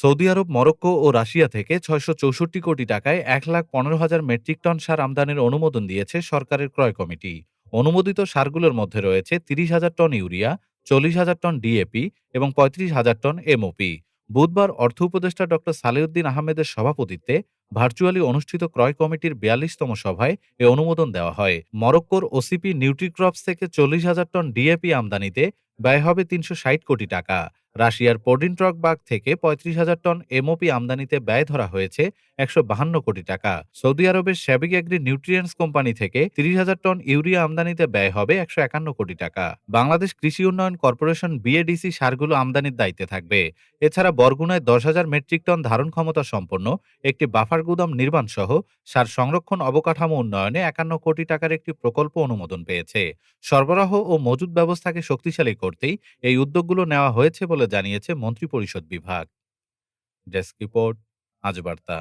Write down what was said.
Saudi Arab, Morocco ও Russia থেকে ছয়শো চৌষট্টি কোটি টাকায় এক লাখ পনেরো হাজার মেট্রিক টন সার আমদানির অনুমোদন দিয়েছে সরকারের ক্রয় কমিটি। অনুমোদিত সারগুলোর মধ্যে রয়েছে তিরিশ হাজার টন ইউরিয়া, চল্লিশ হাজার টন ডিএপি এবং পঁয়ত্রিশ হাজার টন এমওপি। বুধবার অর্থ উপদেষ্টা ড. সালেউদ্দিন আহমেদের সভাপতিত্বে ভার্চুয়ালি অনুষ্ঠিত ক্রয় কমিটির বিয়াল্লিশতম সভায় এ অনুমোদন দেওয়া হয়। মরক্কোর ওসিপি নিউট্রিক্রপস থেকে চল্লিশ হাজার টন ডিএপি আমদানিতে ব্যয় হবে তিনশো ষাট কোটি টাকা। রাশিয়ার পোডিনট্রক বাগ থেকে পঁয়ত্রিশ হাজার টন এমওপি আমদানিতে ব্যয় ধরা হয়েছে একশো বাহান্ন কোটি টাকা। সৌদি আরবের শ্যাবিক এগ্রি নিউট্রিয়েন্টস কোম্পানি থেকে তিরিশ হাজার টন ইউরিয়া আমদানিতে ব্যয় হবে একশো একান্ন কোটি টাকা। বাংলাদেশ কৃষি উন্নয়ন কর্পোরেশন বিএডিসি সারগুলো আমদানির দায়িত্বে থাকবে। এছাড়া বরগুনায় দশ হাজার মেট্রিক টন ধারণ ক্ষমতা সম্পন্ন একটি বাফার গুদাম নির্মাণ সহ সার সংরক্ষণ অবকাঠামো উন্নয়নে একান্ন কোটি টাকার একটি প্রকল্প অনুমোদন পেয়েছে। সরবরাহ ও মজুদ ব্যবস্থাকে শক্তিশালী করতেই এই উদ্যোগগুলো নেওয়া হয়েছে বলে জানিয়েছে মন্ত্রিপরিষদ বিভাগ। ডেস্ক রিপোর্ট আজ বার্তা।